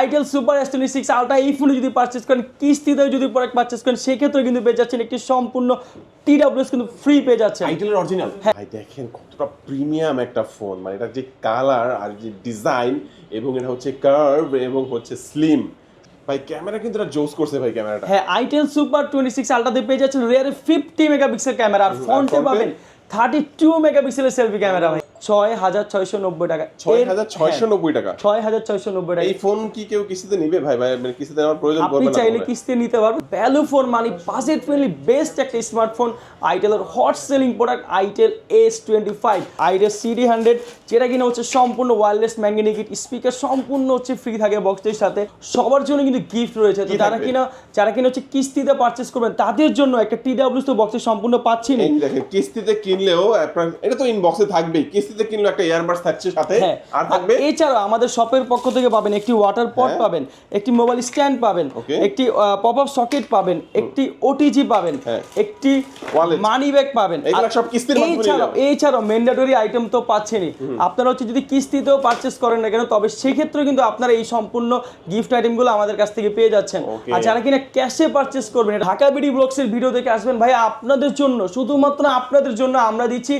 Itel super S twenty six ultra এই ফোনে যদি পারচেস করেন কিস্তিতে যদি প্রোডাক্ট পারচেস করেন সেক্ষেত্রে কিন্তু পেয়ে যাচ্ছেন একটি সম্পূর্ণ টি ডাব্লিউএস কিন্তু ফ্রি পেয়ে যাচ্ছেন। আইটেলের অরিজিনাল ভাই দেখেন কতটা প্রিমিয়াম একটা ফোন মানে এটা যে কালার আর যে ডিজাইন এবং এটা হচ্ছে কার্ভ এবং হচ্ছে স্লিম ভাই ক্যামেরা কিন্তু এটা জোস করছে ভাই ক্যামেরাটা হ্যাঁ আইটেল সুপার টোয়েন্টি সিক্স আলট্রাতে পেয়ে যাচ্ছেন রিয়ারে ফিফটি মেগাপিক্সেল ক্যামেরা আর ফ্রন্টে পাবেন থার্টি টু মেগাপিক্সেলের সেলফি ক্যামেরা ভাই। ছয় হাজার ছয়শো নব্বই টাকা। ছয় হাজার ছয়শো হ্যাঁ, নব্বই টাকা। ছয় হাজার ছয়শো নব্বই টাকা। এই ফোন কি কেউ কিস্তিতে নিবে? ভাই ভাই মানে কিস্তিতে নেওয়ার প্রয়োজন আপনি চাইলে কিস্তি নিতে পারবেন। Value for money budget friendly best একটা smartphone আইটেলের hot selling product itel S twenty five itel CD hundred যেটা কিনা হচ্ছে সম্পূর্ণ ওয়্যারলেস ম্যাগনেটিক স্পিকার সম্পূর্ণ হচ্ছে ফ্রি থাকে বক্সটির সাথে। সবার জন্য কিন্তু গিফট রয়েছে। তো যারা কিনা যারা কিনা হচ্ছে কিস্তিতে পারচেস করবেন তাদের জন্য একটা টি ডাব্লিউ তো বক্সে সম্পূর্ণ এই দেখেন কিস্তিতে কিনলেও আপনার- এটা তো ইনবক্সে থাকবেই। কিনলেও একটা ইয়ারবাডস থাকছে সাথে হ্যাঁ। আর থাকবে এছাড়াও আমাদের শপের পক্ষ থেকে পাবেন একটি ওয়াটার পট হ্যাঁ। পাবেন একটি মোবাইল স্ট্যান্ড পাবেন একটি পপ আপ সকেট পাবেন একটি ওটিজি পাবেন হ্যাঁ। একটি মানি ব্যাগ পাবেন। এগুলো সব কিস্তির এছাড়াও এছাড়াও ম্যান্ডেটরি আইটেম তো পাচ্ছেনই। আপনারা হচ্ছে যদি কিস্তিতেও পারচেস করেন না কেন তবে সেক্ষেত্রে কিন্তু আপনারা এই সম্পূর্ণ গিফট আইটেমগুলো আমাদের কাছ থেকে পেয়ে যাচ্ছেন। আর যারা কিনা ক্যাশে পারচেস করবেন ঢাকা বিডি ব্লগসের ভিডিও দেখে আসবেন। ভাই আপনাদের জন্য শুধুমাত্র আপনাদের জন্য আমরা দিচ্ছি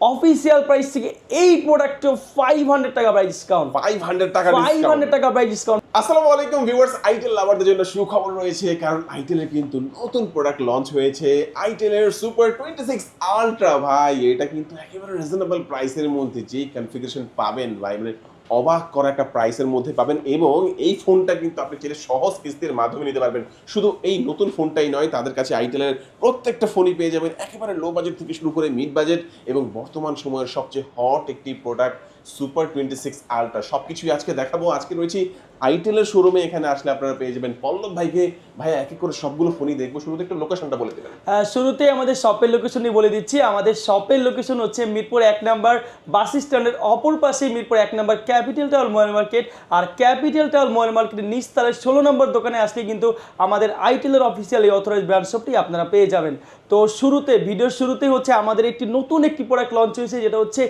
অফিসিয়াল প্রাইস থেকে এই প্রোডাক্টে ফাইভ হান্ড্রেড টাকা প্রাইস ডিসকাউন্ট ফাইভ হান্ড্রেড টাকা ফাইভ। হান্ড্রেড টাকা প্রাইস ডিসকাউন্ট আসসালামু আলাইকুম ভিউয়ার্স আইটেল লাভারদের জন্য সুখবর রয়েছে কারণ আইটেলের কিন্তু নতুন প্রোডাক্ট লঞ্চ হয়েছে। আইটেলের সুপার টোয়েন্টি সিক্স আলট্রা ভাই এটা কিন্তু একেবারে রিজনেবল প্রাইসের মধ্যে যে কনফিগারেশন পাবেন ভাই মানে অবাক করা একটা প্রাইসের মধ্যে পাবেন এবং এই ফোনটা কিন্তু আপনি চাইলে সহজ কিস্তির মাধ্যমে নিতে পারবেন। শুধু এই নতুন ফোনটাই নয়, তাদের কাছে আইটেলের প্রত্যেকটা ফোনই পেয়ে যাবেন। একেবারে লো বাজেট থেকে শুরু করে মিড বাজেট এবং বর্তমান সময়ের সবচেয়ে হট একটি product super twenty six ultra সব কিছুই আজকে দেখাবো। আজকে রয়েছি আইটেলের শোরুমে এখানে আসলে আপনারা পেয়ে যাবেন। পল্লব ভাইকে ভাই এক এক করে সবগুলো ফোনই দেখব। শুরুতে একটু লোকেশনটা বলে দেবেন। শুরুতে আমাদের শপের লোকেশনই বলে দিচ্ছি। আমাদের শপের লোকেশন হচ্ছে মিরপুর এক নাম্বার বাস স্ট্যান্ডের অপর পাশে মিরপুর এক number capital town mall market. আর ক্যাপিটাল টাউন ময়েল মার্কেটের নিচতলায় ষোলো নম্বর দোকানে আসলে কিন্তু আমাদের আইটেলের অফিসিয়াল এই অথরাইজ ব্র্যান্ড শপটি আপনারা পেয়ে যাবেন। তো শুরুতে ভিডিওর শুরুতে হচ্ছে আমাদের একটি নতুন একটি প্রোডাক্ট লঞ্চ হয়েছে, যেটা হচ্ছে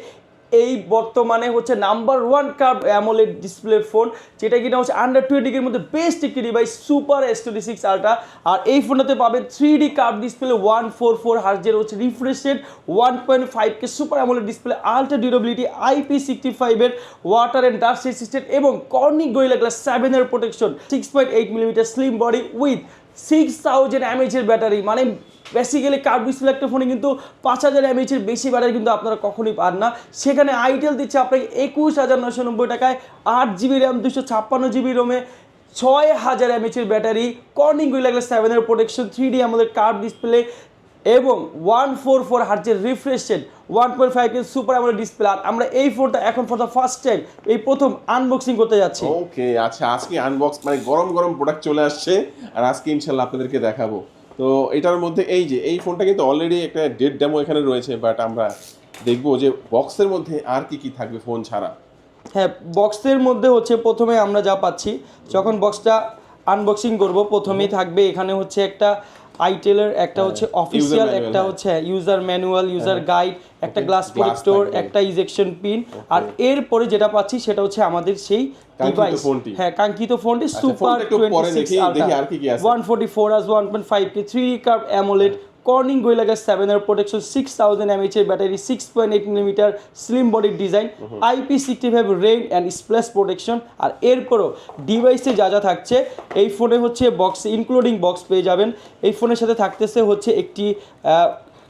এই বর্তমানে হচ্ছে number one curve AMOLED display phone, যেটা কিনা হচ্ছে আন্ডার টোয়েন্টির মধ্যে বেস্ট একটি device super S twenty six ultra আর এই ফোনটাতে পাবেন three D curve display one four four হার্জের হচ্ছে refreshed one point five K super AMOLED display ultra durability IP sixty ফাইভের ওয়াটার অ্যান্ড ডাস্ট রেসিস্টেন্ট এবং Cornick গোয়েলা glass সেভেনের protection six point eight millimetre slim body with six thousand এমএইচের battery মানে basically curve display একটা ফোনে কিন্তু পাঁচ হাজার এমএইচের বেশি ব্যাটারি কিন্তু আপনারা কখনোই পান না। সেখানে আইটেল দিচ্ছে আপনাকে একুশ হাজার নশো নব্বই টাকায়। আট জিবি র্যাম দুশো ছাপ্পান্ন জিবি রোমে ছয় হাজার এমএইচের ব্যাটারি কর্নিং লাগলে সেভেনের প্রোটেকশন থ্রি ডি আমাদের কার্ড ডিসপ্লে এবং one four four হার্জের refreshed one point five super আমাদের ডিসপ্লে আর আমরা এই ফোনটা এখন ফর দ্য ফার্স্ট টাইম এই প্রথম আনবক্সিং করতে যাচ্ছি। ওকে আচ্ছা আজকে আনবক্স মানে গরম গরম প্রোডাক্ট চলে আসছে। আর আজকে ইনশাল্লাহ আপনাদেরকে দেখাবো। তো এটার মধ্যে এই যে এই ফোনটা কিন্তু অলরেডি একটা ডেট ডেমো এখানে রয়েছে বাট আমরা দেখব যে বক্সের মধ্যে আর কি কি থাকবে ফোন ছাড়া। হ্যাঁ বক্সের মধ্যে হচ্ছে প্রথমে আমরা যা পাচ্ছি যখন বক্সটা আনবক্সিং করব প্রথমেই থাকবে এখানে হচ্ছে একটা আইটেলের একটা হচ্ছে অফিসিয়াল একটা হ্যাঁ। হচ্ছে ইউজার ম্যানুয়াল ইউজার গাইড একটা গ্লাস স্টোর একটা ইজেকশন পিন আর এরপরে যেটা পাচ্ছি সেটা হচ্ছে আমাদের সেই ডিভাইস ফোনটি। হ্যাঁ কাঙ্ক্ষিত ফোনটি সুপার। ওয়ান ফোর্টি ফোর আস one point five K three curve AMOLED Corning Gorilla সেভেনের প্রোটেকশন সিক্স থাউজেন্ড এমএইচ এর battery six point eight millimetre slim বডির design IP sixty five rain and splash protection আর এরপরও ডিভাইসে যা যা থাকছে এই ফোনে হচ্ছে বক্স ইনক্লুডিং বক্স পেয়ে যাবেন। এই ফোনের সাথে থাকতেছে হচ্ছে একটি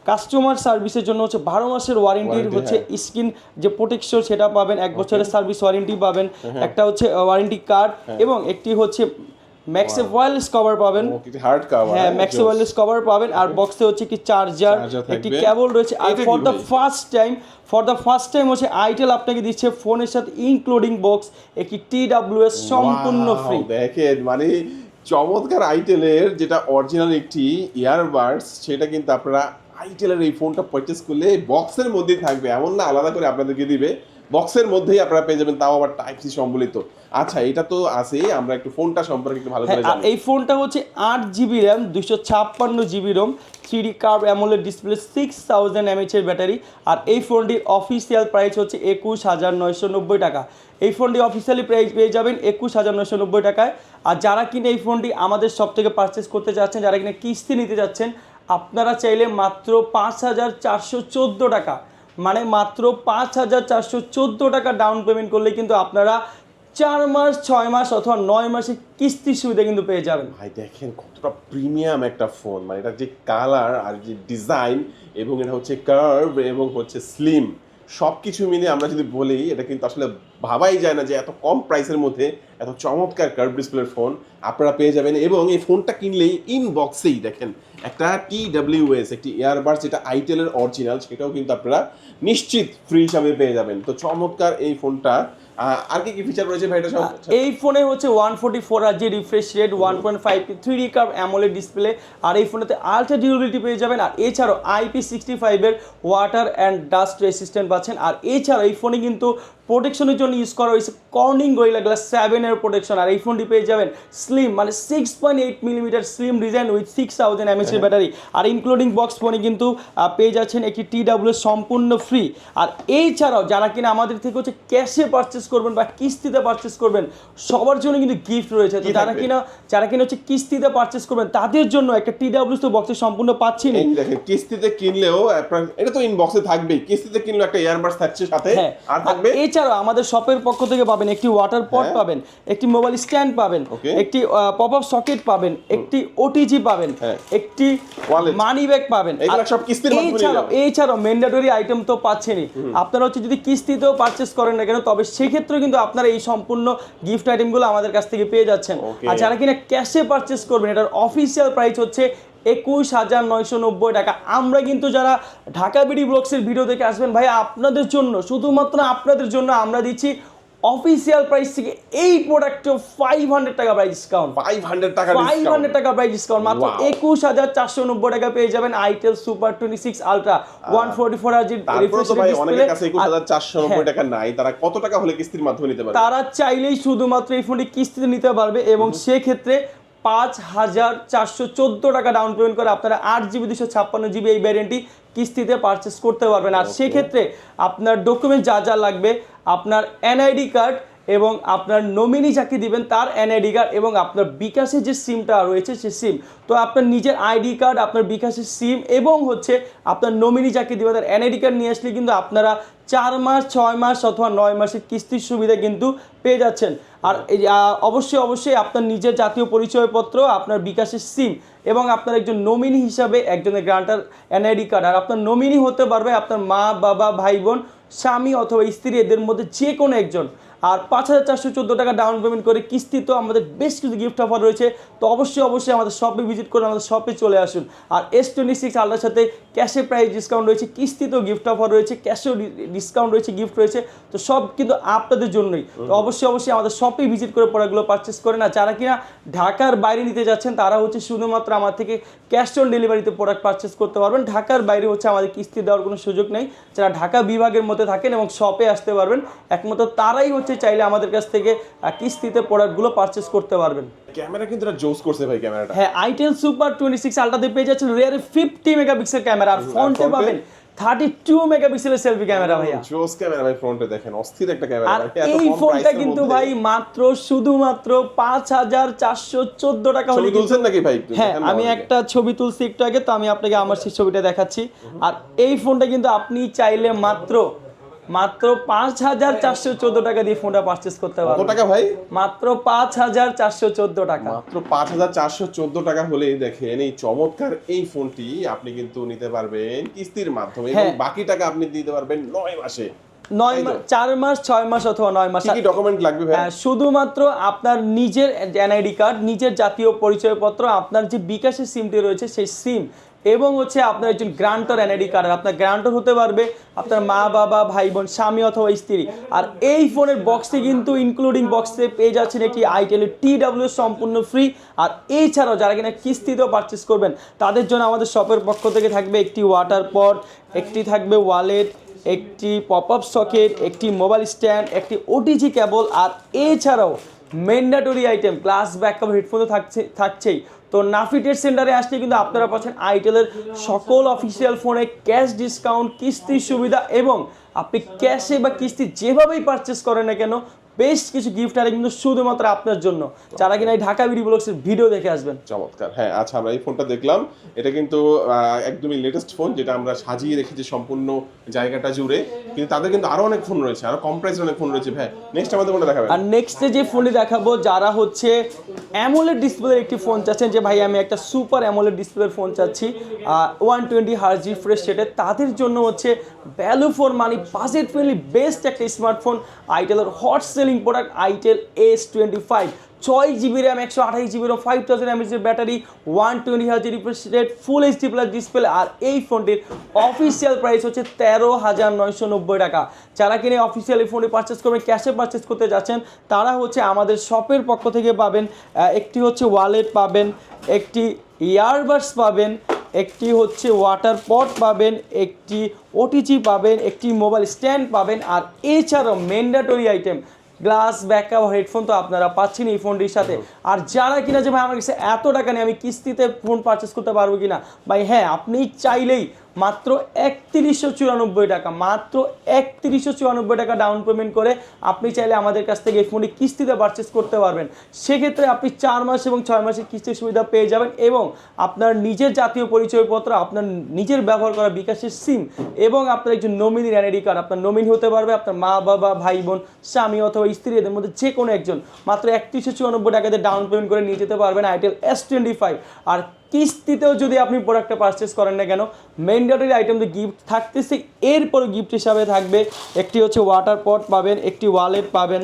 কাস্টমার সার্ভিসের জন্য হচ্ছে বারো মাসের ওয়ারেন্টির হচ্ছে হ্যাঁ। স্ক্রিন যে প্রোটেকশন সেটা পাবেন এক বছরের সার্ভিস ওয়ারেন্টি পাবেন একটা হচ্ছে ওয়ারেন্টি কার্ড এবং একটি হচ্ছে ম্যাক্সে ওয়ারলেস কভার পাবেন। হার্ড কাভার হ্যাঁ ম্যাক্সে ওয়ারলেস কভার পাবেন। আর বক্সে হচ্ছে কি চার্জার একটি কেবল রয়েছে। আর for the first time for the first time হচ্ছে আইটেল আপনাকে দিচ্ছে ফোনের সাথে ইনক্লুডিং বক্স একটি টি ডাব্লিউএস সম্পূর্ণ ফ্রি দেখেন মানে চমৎকার আইটেলের যেটা অরিজিনাল একটি ইয়ারবাডস সেটা কিন্তু আপনারা আইটেলের এই ফোনটা পারচেস করলে বক্সের মধ্যেই থাকবে। এমন না আলাদা করে আপনাদেরকে দিবে। বক্সের মধ্যেই আপনারা পেয়ে যাবেন তাও আবার টাইপ সি সম্বলিত। আচ্ছা এটা তো আছেই আমরা একটু ফোনটা সম্পর্কে একটু ভালো করে হ্যাঁ এই ফোনটা হচ্ছে আট জিবি র্যাম দুশো ছাপ্পান্ন GB ROM three curve AMOLED display six thousand এমএচের battery. আর এই ফোনটির অফিসিয়াল প্রাইস হচ্ছে একুশ হাজার নয়শো নব্বই টাকা। এই ফোনটি অফিসিয়ালি প্রাইস পেয়ে যাবেন একুশ হাজার নয়শো নব্বই টাকায়। আর যারা কিনে এই ফোনটি আমাদের সব থেকে পারচেস করতে চাচ্ছেন যারা কিনে কিস্তি নিতে যাচ্ছেন আপনারা চাইলে মাত্র পাঁচ হাজার চারশো চোদ্দ টাকা। মানে মাত্র পাঁচ হাজার চারশো চোদ্দ টাকা ডাউন পেমেন্ট করলে কিন্তু আপনারা চার মাস, ছয় মাস অথবা নয় মাসে কিস্তির সুবিধা কিন্তু পেয়ে যাবেন। ভাই, দেখেন কতটা প্রিমিয়াম একটা ফোন মানে এটা যে কালার আর যে ডিজাইন এবং এটা হচ্ছে কার্ভ এবং হচ্ছে স্লিম সব কিছু মিলে আমরা যদি বলি, এটা কিন্তু আসলে ভাবাই যায় না যে এত কম প্রাইসের মধ্যে এত চমৎকার কার্ভ ডিসপ্লের ফোন আপনারা পেয়ে যাবেন এবং এই ফোনটা কিনলেই ইনবক্সেই দেখেন, একটা টি ডাব্লিউএস একটি এয়ারবাস যেটা আইটেলের অরিজিনাল সেটাও কিন্তু আপনারা নিশ্চিত ফ্রি হিসাবে পেয়ে যাবেন। তো চমৎকার এই ফোনটা আর কি কি ফিচার রয়েছে ভাই এটা সব এই ফোনে হচ্ছে ওয়ান ফোর্টি ফোর আর জি refresh rate one point five three D curve AMOLED display আর এই ফোনেতে আলট্রা ডিউরেবিলিটি পেয়ে যাবেন। আর এছাড়াও আইপি সিক্সটি ফাইভের ওয়াটার অ্যান্ড ডাস্ট রেসিস্ট্যান্ট পাচ্ছেন। আর এছাড়াও এই ফোনে কিন্তু প্রোটেকশনের জন্য ইউজ করা হয়েছে কর্নিং গোয়েলা গ্লাস সেভেনের প্রোটেকশন আর এই ফোনটি পেয়ে যাবেন স্লিম মানে six point eight millimetre slim design with six thousand এমএচের battery আর ইনক্লুডিং বক্স ফোনে কিন্তু পেয়ে যাচ্ছেন একটি টি ডাব্লিউ সম্পূর্ণ ফ্রি আর এই ছাড়াও যারা কিনা আমাদের থেকে হচ্ছে ক্যাশে পারচেস করবেন বা কিস্তিতে পারচেস করবেন সবার জন্য কিন্তু গিফট রয়েছে। তো যারা কিনা যারা কিনা হচ্ছে কিস্তিতে পারচেস করবেন তাদের জন্য একটা টি ডাব্লিউ তো বক্সে সম্পূর্ণ পাচ্ছি না দেখেন কিস্তিতে কিনলেও আপনার এটা তো ইনবক্সে থাকবেই কিস্তিতে কিনলেও একটা ইয়ারবাডস থাকছে সাথে হ্যাঁ। আর থাকবে এছাড়াও আমাদের শপের পক্ষ থেকে পাবেন একটি ওয়াটার পট হ্যাঁ। পাবেন একটি মোবাইল স্ট্যান্ড পাবেন একটি পপ আপ সকেট পাবেন একটি ওটিজি পাবেন হ্যাঁ। একটি মানি ব্যাগ পাবেন। এছাড়াও। এছাড়াও ম্যান্ডেটরি আইটেম তো পাচ্ছেনই। আপনারা হচ্ছে যদি কিস্তিতেও পারচেস করেন না কেন তবে সেক্ষেত্রে কিন্তু আপনারা এই সম্পূর্ণ গিফট আইটেমগুলো আমাদের কাছ থেকে পেয়ে যাচ্ছেন। আর যারা কিনা ক্যাশে পারচেস করবেন এটার অফিসিয়াল প্রাইস হচ্ছে একুশ হাজার নয়শো নব্বই টাকা। আমরা কিন্তু যারা ঢাকা বিডি ব্লগসের ভিডিও দেখে আসবেন ভাই আপনাদের জন্য শুধুমাত্র আপনাদের জন্য আমরা দিচ্ছি অফিসিয়াল প্রাইস থেকে এই প্রোডাক্টে ফাইভ হান্ড্রেড টাকা প্রাইস ডিসকাউন্ট ফাইভ হান্ড্রেড টাকা ফাইভ হান্ড্রেড টাকা প্রাইস ডিসকাউন্ট মাত্র একুশ হাজার চারশো নব্বই টাকা পেয়ে যাবেন itel super twenty six ultra one forty four আর হ্যাঁ। টাকা নাই। তারা কত টাকা হলে কিস্তির মাধ্যমে নিতে পারবে? তারা চাইলেই শুধুমাত্র এই ফোনটি কিস্তিতে নিতে পারবে এবং সেক্ষেত্রে পাঁচ হাজার চারশো চোদ্দ টাকা ডাউন পেমেন্ট করে আপনারা আট জিবি দুশো ছাপ্পান্ন জিবি এই ভ্যারিয়েন্টটি কিস্তিতে পারচেস করতে পারবেন। আর সেক্ষেত্রে আপনার ডকুমেন্ট যা যা লাগবে আপনার এনআইডি কার্ড এবং আপনার নমিনি যাকে দিবেন তার এনআইডি কার্ড এবং আপনার বিকাশের যে সিমটা রয়েছে সে সিম। তো আপনার নিজের আইডি কার্ড আপনার বিকাশের সিম এবং হচ্ছে আপনার নমিনি যাকে দিবেন তার এনআইডি কার্ড নিয়ে আসলে কিন্তু আপনারা চার মাস, ছয় মাস অথবা নয় মাসের কিস্তির সুবিধা কিন্তু পেয়ে যাচ্ছেন। আর অবশ্যই অবশ্যই আপনার নিজের জাতীয় পরিচয়পত্র, আপনার বিকাশের সিম এবং আপনার একজন নমিনি হিসাবে একজনের গ্রান্টার এনআইডি কার্ড আর আপনার নমিনি হতে পারবে আপনার মা, বাবা, ভাই, বোন, স্বামী অথবা স্ত্রী, এদের মধ্যে যে কোনো একজন। আর পাঁচ হাজার চারশো চোদ্দ টাকা ডাউন পেমেন্ট করে কিস্তি তো আমাদের বেশ কিছু গিফট অফার রয়েছে। তো অবশ্যই অবশ্যই আমাদের শপে ভিজিট করে আমাদের শপে চলে আসুন। আর এস টোয়েন্টি সিক্স আলটার সাথে ক্যাশে প্রাইস ডিসকাউন্ট রয়েছে কিস্তিতেও গিফট অফার রয়েছে ক্যাশেও ডিসকাউন্ট রয়েছে গিফট রয়েছে। তো সব কিন্তু আপনাদের জন্যই। তো অবশ্যই অবশ্যই আমাদের শপে ভিজিট করে প্রোডাক্টগুলো পারচেস করে না যারা কিনা ঢাকার বাইরে নিতে যাচ্ছেন তারা হচ্ছে শুধুমাত্র আমার থেকে ক্যাশ অন ডেলিভারিতে প্রোডাক্ট পারচেস করতে পারবেন। ঢাকার বাইরে হচ্ছে আমাদের কিস্তি দেওয়ার কোনো সুযোগ নেই। যারা ঢাকা বিভাগের মধ্যে থাকেন এবং শপে আসতে পারবেন একমাত্র তারাই হচ্ছে চাইলে আমাদের কাছ থেকে কিস্তিতে প্রোডাক্টগুলো পারচেস করতে পারবেন। ক্যামেরা কিন্তু এটা জোস করছে ভাই ক্যামেরাটা। হ্যাঁ আইটেল সুপার টোয়েন্টি সিক্স আলটাতে পেয়ে যাচ্ছেন রিয়ার ফিফটি মেগাপিক্সেল ক্যামেরা আর ফ্রন্টে পাবেন থার্টি টু মেগাপিক্সেলের সেলফি ক্যামেরা ভাইয়া। জোস ক্যামেরা ভাই ফ্রন্টে দেখেন অস্থির একটা ক্যামেরা আর এই ফোনটা কিন্তু ভাই মাত্র শুধুমাত্র পাঁচ হাজার চারশো চোদ্দ টাকা হলে তুলছেন নাকি ভাই? হ্যাঁ আমি একটা ছবি তুলছি একটু আগে তো আমি আপনাকে আমার সেই ছবিটা দেখাচ্ছি। আর এই ফোনটা কিন্তু আপনি চাইলে মাত্র মাত্র পাঁচ হাজার চারশো চোদ্দ টাকা দিয়ে ফোনটা পারচেস করতে কত পারবেন। টাকা ভাই? মাত্র পাঁচ হাজার চারশো চোদ্দ টাকা। মাত্র পাঁচ হাজার চারশো চোদ্দ টাকা হলে দেখেন এই চমৎকার এই ফোনটি আপনি কিন্তু নিতে পারবেন কিস্তির মাধ্যমে এবং হ্যাঁ। বাকি টাকা আপনি দিতে পারবেন নয় মাসে। নয় মাস চার মাস ছয় মাস অথবা নয় মাস কি কি ডকুমেন্ট লাগবে ভাই? হ্যাঁ, শুধুমাত্র আপনার নিজের এনআইডি কার্ড নিজের জাতীয় পরিচয়পত্র আপনার যে বিকাশের সিমটি রয়েছে সেই সিম এবং হচ্ছে আপনার একজন গ্রান্টর এনআইডি কার্ড আপনার গ্রান্টর হতে পারবে আপনার মা, বাবা ভাই বোন স্বামী অথবা স্ত্রী। আর এই ফোনের বক্সে কিন্তু ইনক্লুডিং বক্সে পেয়ে যাচ্ছেন একটি আইটেলের টি ডাব্লিউ সম্পূর্ণ ফ্রি আর এছাড়াও যারা কিনা কিস্তিতেও পারচেস করবেন, তাদের জন্য আমাদের শপের পক্ষ থেকে থাকবে একটি ওয়াটার পট একটি থাকবে ওয়ালেট একটি পপ আপ সকেট একটি মোবাইল স্ট্যান্ড একটি ওটিজি কেবল আর এছাড়াও mandatory item glass backup headphone তো থাকছে, থাকছেই। তো নাফিটের সেন্টারে আসলে কিন্তু আপনারা পাচ্ছেন আইটেলের সকল অফিসিয়াল ফোনে ক্যাশ ডিসকাউন্ট কিস্তির সুবিধা এবং আপনি ক্যাশে বা কিস্তি যেভাবেই পারচেস করেন না কেন বেশ কিছু গিফট আরে কিন্তু শুধুমাত্র আপনার জন্য। যারা কিনা এই ঢাকা বিডি ব্লগসের ভিডিও দেখে আসবেন। চমৎকার। হ্যাঁ আচ্ছা আমরা এই ফোনটা দেখলাম। এটা কিন্তু একদমই লেটেস্ট ফোন যেটা আমরা সাজিয়ে রেখেছি সম্পূর্ণ জায়গাটা জুড়ে। কিন্তু তাদের কিন্তু আরও অনেক ফোন রয়েছে আরও কম প্রাইসের অনেক ফোন রয়েছে। ভাই নেক্সট আমাদের ফোনটা দেখাবেন। আর নেক্সটে যে ফোনটি দেখাবো যারা হচ্ছে অ্যামোলেড ডিসপ্লের একটি ফোন চাচ্ছেন যে ভাই আমি একটা সুপার অ্যামোলেড ডিসপ্লের ফোন চাচ্ছি ওয়ান টোয়েন্টি হার্জ রিফ্রেশ সেটে তাদের জন্য হচ্ছে value for money budget friendly best একটা smartphone আইটেলের hot selling product itel S twenty five ছয় জিবি র্যাম একশো আঠাশ জিবি র্যাম ফাইভ থাউজেন্ড এমএচের ব্যাটারি ওয়ান টোয়েন্টি হাজার refresh rate full HD plus display আর এই ফোনটির অফিসিয়াল প্রাইস হচ্ছে তেরো হাজার নয়শো নব্বই টাকা। যারা কিনে অফিসিয়াল এই ফোনটি পারচেস করবেন ক্যাশে পারচেস করতে যাচ্ছেন, তারা হচ্ছে আমাদের শপের পক্ষ থেকে পাবেন একটি হচ্ছে ওয়ালেট পাবেন, একটি ইয়ারবাডস পাবেন, একটি হচ্ছে ওয়াটার পট পাবেন, একটি ওটিজি পাবেন, একটি মোবাইল স্ট্যান্ড পাবেন, আর এছাড়াও mandatory item glass backup headphone তো আপনারা পাচ্ছেন এই ফোনটির সাথে। আর যারা কিনা যে ভাই আমার কাছে এত টাকা নেই আমি কিস্তিতে ফোন পারচেস করতে পারব কিনা? ভাই হ্যাঁ আপনি চাইলেই মাত্র একত্রিশশো চুরানব্বই টাকা, মাত্র একত্রিশশো চুরানব্বই টাকা ডাউন পেমেন্ট করে আপনি চাইলে আমাদের কাছ থেকে এই ফোনটি কিস্তিতে পারচেস করতে পারবেন। সেক্ষেত্রে আপনি চার মাস এবং ছয় মাসের কিস্তির সুবিধা পেয়ে যাবেন এবং আপনার নিজের জাতীয় পরিচয়পত্র, আপনার নিজের ব্যবহার করা বিকাশের সিম এবং আপনার একজন নমিনি এনআইডি কার্ড আপনার নমিনি হতে পারবে আপনার মা, বাবা, ভাই, বোন, স্বামী অথবা স্ত্রী, এদের মধ্যে যে কোনো একজন। মাত্র একত্রিশশো চুরানব্বই টাকাতে ডাউন পেমেন্ট করে নিয়ে যেতে পারবেন আইটেল এস টোয়েন্টি ফাইভ আর কিস্তিতেও যদি আপনি প্রোডাক্টটা পারচেস করেন না কেন ম্যান্ডেটরি আইটেম তো গিফট থাকতেছে। এরপরে গিফট হিসাবে থাকবে, একটি হচ্ছে ওয়াটার পট পাবেন, একটি ওয়ালেট পাবেন।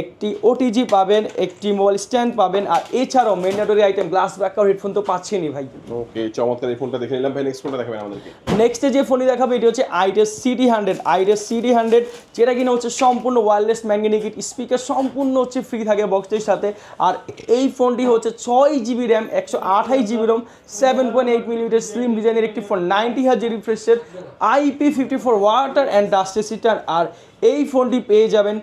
একটি ওটিজি পাবেন একটি মোবাইল স্ট্যান্ড পাবেন আর এছাড়াও mandatory item glass backup headphone তো পাচ্ছেনই ভাই। ওকে চমৎকার এই ফোনটা দেখে নিলাম ভাই নেক্সট ফোনটা দেখাবেন আমাদেরকে। নেক্সটে যে ফোনটি দেখাবো এটি হচ্ছে itel city hundred itel city hundred যেটা কিনা হচ্ছে সম্পূর্ণ ওয়্যারলেস ম্যাগনেটিক স্পিকার সম্পূর্ণ হচ্ছে ফ্রি থাকে বক্সটির সাথে। আর এই ফোনটি হচ্ছে ছয় জিবি র্যাম একশো আঠাশ GB ROM seven point eight millimetre slim ডিজাইনের একটি ফোন নাইনটি হাজার রিফ্রেশের IP fifty four water and dust resistant আর এই ফোনটি পেয়ে যাবেন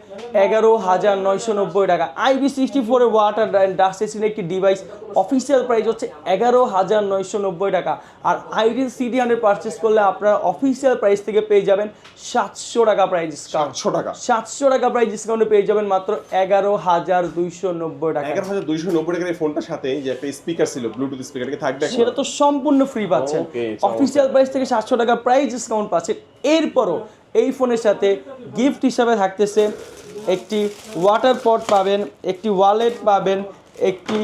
এগারো হাজার নয়শো নব্বই টাকা। আইপি সিক্সটি ফোরের ওয়াটার অ্যান্ড ডাস্ট একটি ডিভাইস অফিসিয়াল প্রাইস হচ্ছে এগারো হাজার নয়শো নব্বই টাকা। আর আইডি সিটি হান্ড্রেড পারচেস করলে আপনারা অফিসিয়াল প্রাইস থেকে পেয়ে যাবেন সাতশো টাকা প্রাইস ডিসকাউন্ট সাতশো টাকা। সাতশো টাকা প্রাইস ডিসকাউন্টে পেয়ে যাবেন মাত্র এগারো হাজার দুইশো নব্বই টাকা। এগারো হাজার দুইশো নব্বই টাকার এই ফোনটার সাথে যে একটা স্পিকার ছিল ব্লুটুথ স্পিকার থাকবে সেটা তো সম্পূর্ণ ফ্রি পাচ্ছেন। অফিসিয়াল প্রাইস থেকে সাতশো টাকা প্রাইস ডিসকাউন্ট পাচ্ছেন। এরপরও এই ফোনের সাথে গিফট হিসাবে থাকতেছে একটি ওয়াটার পট পাবেন, একটি ওয়ালেট পাবেন, একটি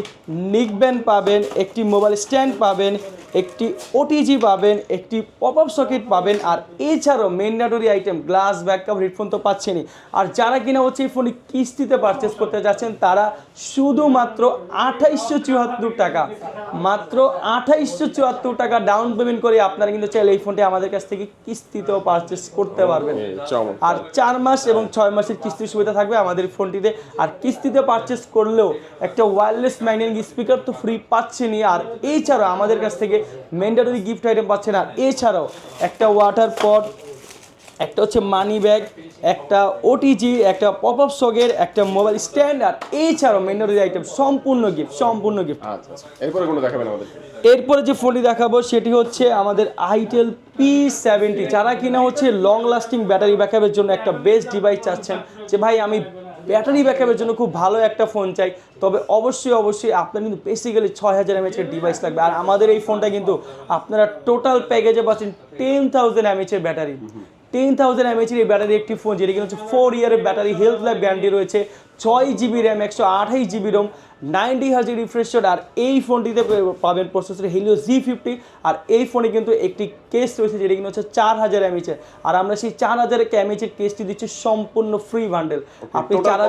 নিকব্যান্ড পাবেন, একটি মোবাইল স্ট্যান্ড পাবেন একটি ওটিজি পাবেন একটি পপ আপ সকেট পাবেন আর এছাড়াও mandatory item glass back backup headphone তো পাচ্ছেনই। আর যারা কিনা হচ্ছে এই ফোনটি কিস্তিতে পারচেস করতে যাচ্ছেন তারা শুধুমাত্র আঠাইশশো চুয়াত্তর টাকা। মাত্র আঠাইশশো চুয়াত্তর টাকা ডাউন পেমেন্ট করে আপনারা কিন্তু চাইলে এই ফোনটি আমাদের কাছ থেকে কিস্তিতেও পারচেস করতে পারবেন। আর চার মাস এবং ছয় মাসের কিস্তির সুবিধা থাকবে আমাদের ফোনটিতে আর কিস্তিতে পারচেস করলেও একটা ওয়্যারলেস ম্যাগনেটিক স্পিকার তো ফ্রি পাচ্ছেনই। আর এছাড়াও আমাদের কাছ থেকে ম্যান্ডেটরি গিফট আইটেম পাচ্ছেন আর এছাড়াও একটা ওয়াটার পট একটা হচ্ছে মানি ব্যাগ একটা ওটিজি একটা পপ আপ সকের একটা মোবাইল স্ট্যান্ড আর এছাড়াও ম্যান্ডেটরি আইটেম সম্পূর্ণ গিফট সম্পূর্ণ গিফট আচ্ছা আচ্ছা। এরপরে কোনটা দেখাবেন আমাদেরকে এরপরে যে ফোনটি দেখাবো সেটি হচ্ছে আমাদের আইটেল পি সেভেন্টি যারা কিনা হচ্ছে লং লাস্টিং ব্যাটারি ব্যাকআপের জন্য একটা বেস্ট ডিভাইস চাচ্ছেন যে ভাই আমি ব্যাটারি ব্যাকআপের জন্য খুব ভালো একটা ফোন চাই। তবে অবশ্যই অবশ্যই আপনার কিন্তু বেসিক্যালি ছয় হাজার এমএচের ডিভাইস লাগবে। আর আমাদের এই ফোনটা কিন্তু আপনারা টোটাল প্যাকেজে পাচ্ছেন টেন থাউজেন্ড এমএচের ব্যাটারি টেন থাউজেন্ড এমএচের এই ব্যাটারি একটি ফোন যেটি কিন্তু হচ্ছে ফোর ইয়ারের ব্যাটারি হেলথ লাইফ ব্যান্ডি রয়েছে। ছয় জিবি র্যাম একশো আঠাশ জিবি রোম নাইনটি হাজার রিফ্রেশ রেট আর এই ফোনটিতে পাবেন প্রসেসর হিলিও জি ফিফটি আর এই ফোনে কিন্তু একটি কেস রয়েছে যেটি কিন্তু হচ্ছে চার হাজার এমএচের আর আমরা সেই চার হাজার এমএচের কেসটি দিচ্ছি সম্পূর্ণ ফ্রি বান্ডেল আপনি চার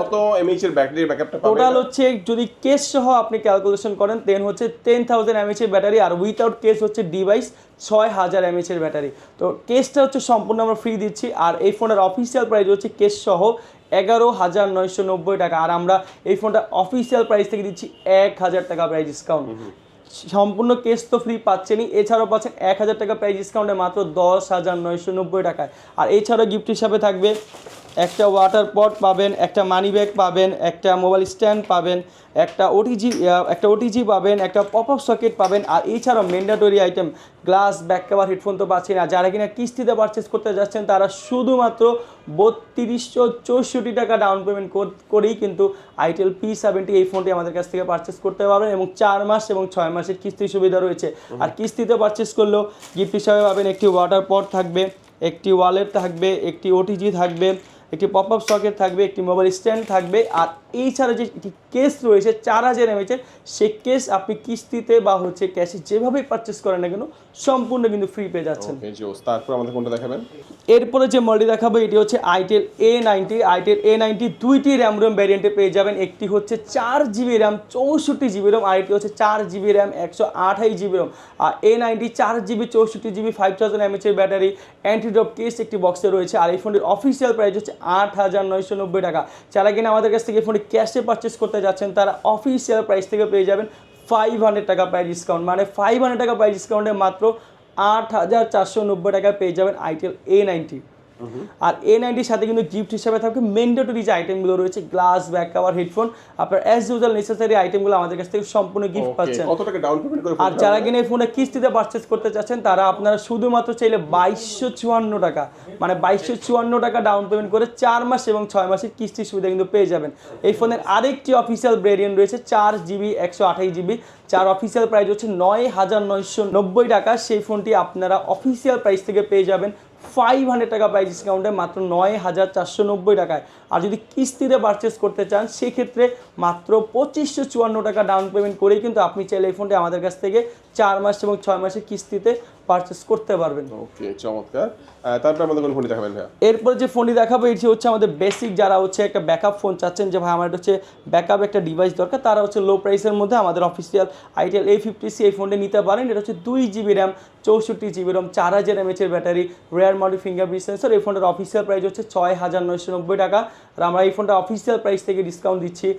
এর ব্যাটারি ব্যাকআপটা টোটাল হচ্ছে যদি কেস সহ আপনি ক্যালকুলেশন করেন দেন হচ্ছে টেন থাউজেন্ড এমএচের ব্যাটারি আর উইথাউট কেস হচ্ছে ডিভাইস ছয় হাজার এমএচের ব্যাটারি তো কেসটা হচ্ছে সম্পূর্ণ আমরা ফ্রি দিচ্ছি। আর এই ফোনের অফিসিয়াল প্রাইস হচ্ছে কেস সহ এগারো হাজার নয়শো নব্বই টাকা। আর আমরা এই ফোনটা অফিসিয়াল প্রাইস থেকে দিচ্ছি এক হাজার টাকা প্রাইস ডিসকাউন্ট সম্পূর্ণ কেস তো ফ্রি পাচ্ছেনই এছাড়াও পাচ্ছেন এক হাজার টাকা প্রাইস ডিসকাউন্টে মাত্র দশ হাজার নয়শো নব্বই টাকায়। আর এছাড়াও গিফট হিসাবে থাকবে একটা ওয়াটার পট পাবেন, একটা মানি ব্যাগ পাবেন, একটা মোবাইল স্ট্যান্ড পাবেন, একটা ওটিজি একটা ওটিজি পাবেন, একটা পপ আপ সকেট পাবেন, আর এছাড়াও mandatory item glass back cover headphone তো পাচ্ছেন আর যারা কিনা কিস্তিতে পারচেস করতে যাচ্ছেন, তারা শুধুমাত্র বত্রিশশো চৌষট্টি টাকা ডাউন পেমেন্ট করেই কিন্তু আইটেল পি সেভেন্টি এই ফোনটি আমাদের কাছ থেকে পারচেস করতে পারবেন এবং চার মাস এবং ছয় মাসের কিস্তির সুবিধা রয়েছে। আর কিস্তিতে পারচেস করলেও গিফট হিসাবে পাবেন একটি ওয়াটার পট থাকবে, একটি ওয়ালেট থাকবে, একটি ওটিজি থাকবে একটি পপ আপ সকেট থাকবে একটি মোবাইল স্ট্যান্ড থাকবে আর এই ছাড়া যে একটি কেস রয়েছে চার হাজার এমএচের সেই কেস আপনি কিস্তিতে বা হচ্ছে ক্যাশে যেভাবেই পারচেস করেন না কেন সম্পূর্ণ কিন্তু ফ্রি পেয়ে যাচ্ছেন। তারপর আমাদের কোনটা দেখাবেন? এরপরে যে মডেল দেখাবো এটি হচ্ছে itel A ninety itel A ninety দুইটি র্যাম রোম ভ্যারিয়েন্টে পেয়ে যাবেন। একটি হচ্ছে চার জিবি র্যাম চৌষট্টি জিবি রোম আর একটি হচ্ছে চার জিবি র্যাম একশো আঠাশ জিবি রোম আর এ নাইনটি চার জিবি চৌষট্টি জিবি ফাইভ থাউজেন্ড এমএচের ব্যাটারি অ্যান্টিড্রপ কেস একটি বক্সে রয়েছে। আর এই ফোনটির অফিসিয়াল প্রাইস হচ্ছে আট হাজার নয়শো নব্বই টাকা। যারা কিনা আমাদের কাছ থেকে ফোনটি ক্যাশে পারচেস করতে যাচ্ছেন, তারা অফিসিয়াল প্রাইস থেকে পেয়ে যাবেন ফাইভ হান্ড্রেড টাকা প্রাইস ডিসকাউন্ট মানে ফাইভ হান্ড্রেড টাকা প্রাইস ডিসকাউন্টে মাত্র আট হাজার চারশো নব্বই টাকা পেয়ে যাবেন আইটেল এ নাইনটি আর এ নাইনটির সাথে কিন্তু গিফট হিসাবে থাকবে ম্যান্ডেটরি যে আইটেমগুলো রয়েছে গ্লাস ব্যাক কাভার হেডফোন আপনার অ্যাজ ইউজাল নেসেসারি আইটেমগুলো আমাদের কাছ থেকে সম্পূর্ণ গিফট পাচ্ছেন। আর যারা কিনে এই ফোনে কিস্তিতে পারচেস করতে চাচ্ছেন তারা আপনারা শুধুমাত্র চাইলে বাইশশো চুয়ান্ন টাকা মানে বাইশশো চুয়ান্ন টাকা ডাউন পেমেন্ট করে চার মাস এবং ছয় মাসের কিস্তির সুবিধা কিন্তু পেয়ে যাবেন। এই ফোনের আরেকটি অফিসিয়াল ভেরিয়েন্ট রয়েছে চার জিবি একশো আঠাশ জিবি। যার অফিসিয়াল প্রাইস হচ্ছে নয় হাজার নয়শো নব্বই টাকা। সেই ফোনটি আপনারা অফিসিয়াল প্রাইস থেকে পেয়ে যাবেন ফাইভ হান্ড্রেড টাকা প্রাইস ডিসকাউন্টে মাত্র নয় হাজার চারশো নব্বই টাকায়। আর যদি কিস্তিতে পারচেস করতে চান, সেক্ষেত্রে মাত্র পঁচিশশো চুয়ান্ন টাকা ডাউন পেমেন্ট করেই কিন্তু আপনি চাইলে এই ফোনটি আমাদের কাছ থেকে চার মাস এবং ছয় মাসের কিস্তিতে পারচেস করতে পারবেন। ওকে চমৎকার। তারপর আমাদের কোন ফোনটি দেখাবেন ভাইয়া? এরপর যে ফোনটি দেখাবো এটি হচ্ছে আমাদের বেসিক যারা হচ্ছে একটা ব্যাকআপ ফোন চাচ্ছেন যে ভাই আমার এটা হচ্ছে ব্যাকআপ একটা ডিভাইস দরকার তারা হচ্ছে লো প্রাইসের মধ্যে আমাদের official itel A fifty C এই ফোনটি নিতে পারেন। এটা হচ্ছে দুই জিবি র্যাম চৌষট্টি জিবি র্যাম চার হাজার এমএচের battery rear model fingerprint sensor এই ফোনটার অফিসিয়াল প্রাইস হচ্ছে ছয় হাজার নয়শো নব্বই টাকা। আর আমরা এই ফোনটা অফিসিয়াল প্রাইস থেকে ডিসকাউন্ট দিচ্ছি।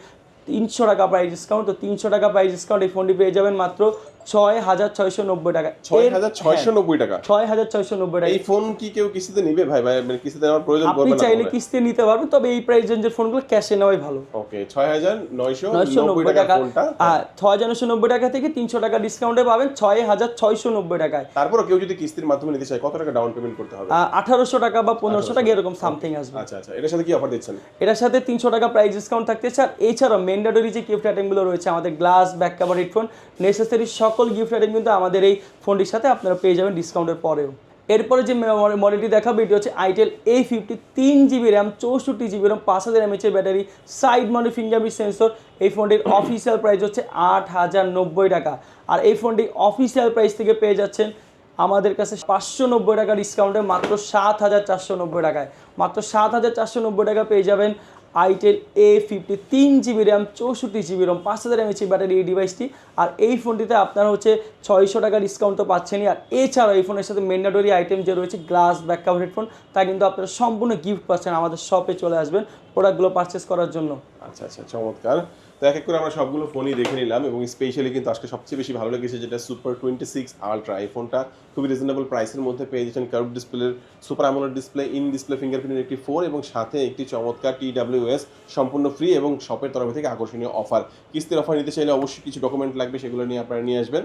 তিনশো টাকা প্রাইস ডিসকাউন্ট তো তিনশো টাকা প্রাইস ডিসকাউন্ট এই ফোনটি পেয়ে যাবেন মাত্র ছয় হাজার ছয়শো নব্বই টাকা। ছয় হাজার ছয়শো নব্বই টাকা। হ্যাঁ, ছয় হাজার ছয়শো নব্বই টাকা। এই ফোন কি কেউ কিস্তিতে নিবে? ভাই ভাই মানে কিস্তিতে নেওয়ার প্রয়োজন আপনি পড়বে চাইলে কিস্তি নিতে পারবেন তবে এই প্রাইস রেঞ্জের ফোনগুলো ক্যাশে নেওয়াই ভালো। ওকে ছয় হাজার নয়শো নয়শো নব্বই টাকা টাকা। ফোনটা আর ছয় হাজার নশো নব্বই টাকা থেকে তিনশো টাকা ডিসকাউন্টে পাবেন ছয় হাজার ছয়শো নব্বই টাকায়। তারপরও কেউ যদি কিস্তির মাধ্যমে নিতে চায় কত টাকা ডাউন পেমেন্ট করতে হবে? আঠারোশো টাকা বা পনেরোশো টাকা এরকম সামথিং আসবে। আচ্ছা আচ্ছা এটার সাথে কি অফার দিচ্ছেন? এটার সাথে তিনশো টাকা প্রাইস ডিসকাউন্ট থাকতেছে। আর এছাড়াও ম্যান্ডেটরি যে গিফট আইটেমগুলো রয়েছে আমাদের glass back cover headphone necessary সকল গিফট আইটেম কিন্তু আমাদের এই ফোনটির সাথে আপনারা পেয়ে যাবেন ডিসকাউন্টের পরেও। এরপরে যে মডেলটি দেখাবো, এটি হচ্ছে আইটেল এ ফিফটি তিন জিবি র্যাম চৌষট্টি জিবি র্যাম পাঁচ হাজার এমএচের battery side model fingerprint sensor এই ফোনটির অফিসিয়াল প্রাইস হচ্ছে আট হাজার নব্বই টাকা। আর এই ফোনটি অফিসিয়াল প্রাইস থেকে পেয়ে যাচ্ছেন আমাদের কাছে পাঁচশো নব্বই টাকা ডিসকাউন্টে মাত্র সাত হাজার চারশো নব্বই টাকায়। মাত্র সাত হাজার চারশো নব্বই টাকা পেয়ে যাবেন আইটেল এ ফিফটি তিন জিবি র্যাম চৌষট্টি জিবি র্যাম পাঁচ হাজার এমএচি ব্যাটারি এই ডিভাইসটি আর এই ফোনটিতে আপনারা হচ্ছে ছয়শো টাকা ডিসকাউন্ট তো পাচ্ছেনই। আর এছাড়াও এই ফোনের সাথে ম্যান্ডাটরি আইটেম যে রয়েছে গ্লাস ব্যাক কাভার হেডফোন তা কিন্তু আপনারা সম্পূর্ণ গিফট পাচ্ছেন আমাদের শপে চলে আসবেন। প্রোডাক্টগুলো পারচেস করার জন্য। আচ্ছা আচ্ছা চমৎকার। তো এক এক করে আমরা সবগুলো ফোনই দেখে নিলাম এবং স্পেশালি কিন্তু আজকে সবচেয়ে বেশি ভালো লেগেছে যেটা সুপার টোয়েন্টি সিক্স আলট্রা এই ফোনটা খুবই রিজনেবল প্রাইসের মধ্যে পেয়ে যাচ্ছেন। কার্ভ ডিসপ্লের super AMOLED display in display fingerprint একটি ফোন এবং সাথে একটি চমৎকার টি এস সম্পূর্ণ ফ্রি এবং শপের তরফ থেকে আকর্ষণীয় অফার কিস্তির অফার নিতে চাইলে অবশ্যই কিছু ডকুমেন্ট লাগবে, সেগুলো নিয়ে আপনারা নিয়ে আসবেন।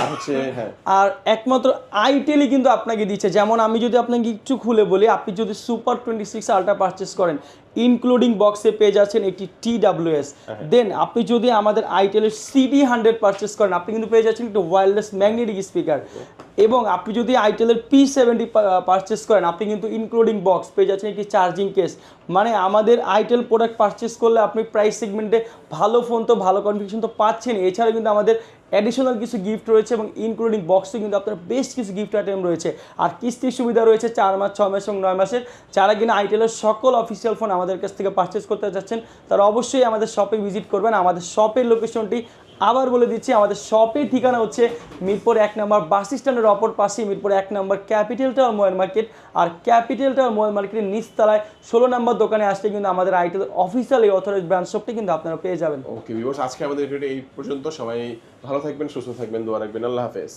আর হচ্ছে হ্যাঁ। আর একমাত্র আইটেলই কিন্তু আপনাকে দিচ্ছে। যেমন আমি যদি আপনাকে একটু খুলে বলি, আপনি যদি super twenty six ultra purchase করেন ইনক্লুডিং বক্সে পেয়ে যাচ্ছেন একটি টি ডাব্লিউএস দেন আপনি যদি আমাদের আইটেলের সিডি হান্ড্রেড পারচেস করেন আপনি কিন্তু পেয়ে যাচ্ছেন একটি ওয়্যারলেস ম্যাগনেটিক স্পিকার এবং আপনি যদি আইটেলের পি সেভেন্টি পারচেস করেন, আপনি কিন্তু ইনক্লুডিং বক্স পেয়ে যাচ্ছেন একটি চার্জিং কেস মানে আমাদের আইটেল প্রোডাক্ট পারচেস করলে আপনি প্রাইস সেগমেন্টে ভালো ফোন তো ভালো কনফিগেশন তো পাচ্ছেন। এছাড়া কিন্তু আমাদের অ্যাডিশনাল কিছু গিফট রয়েছে এবং ইনক্লুডিং বক্সে কিন্তু আপনার বেশ কিছু গিফট আইটেম রয়েছে। আর কিস্তির সুবিধা রয়েছে চার মাস, ছয় মাস এবং নয় মাসের। যারা কিনা আইটেলের সকল অফিসিয়াল ফোন আমাদের কাছ থেকে পারচেস করতে যাচ্ছেন, তারা অবশ্যই আমাদের শপে ভিজিট করবেন। আমাদের শপের লোকেশনটি আবার বলে দিচ্ছি, আমাদের শপের ঠিকানা হচ্ছে মিরপুর এক নম্বর বাস স্ট্যান্ডের অপর পাশে মিরপুর এক নম্বর ক্যাপিটাল টাওয়ার মোবাইল মার্কেট। আর ক্যাপিটাল টাওয়ার মোবাইল মার্কেটের নিচতলায় ষোলো নম্বর দোকানে আসলে কিন্তু আমাদের আইটেল অফিসিয়াল এই অথরাইজ ব্র্যান্ড শপটি কিন্তু আপনারা পেয়ে যাবেন। ওকে আজকে আমাদের এই পর্যন্ত। সবাই ভালো থাকবেন, সুস্থ থাকবেন, দোয়া রাখবেন। আল্লাহ হাফেজ।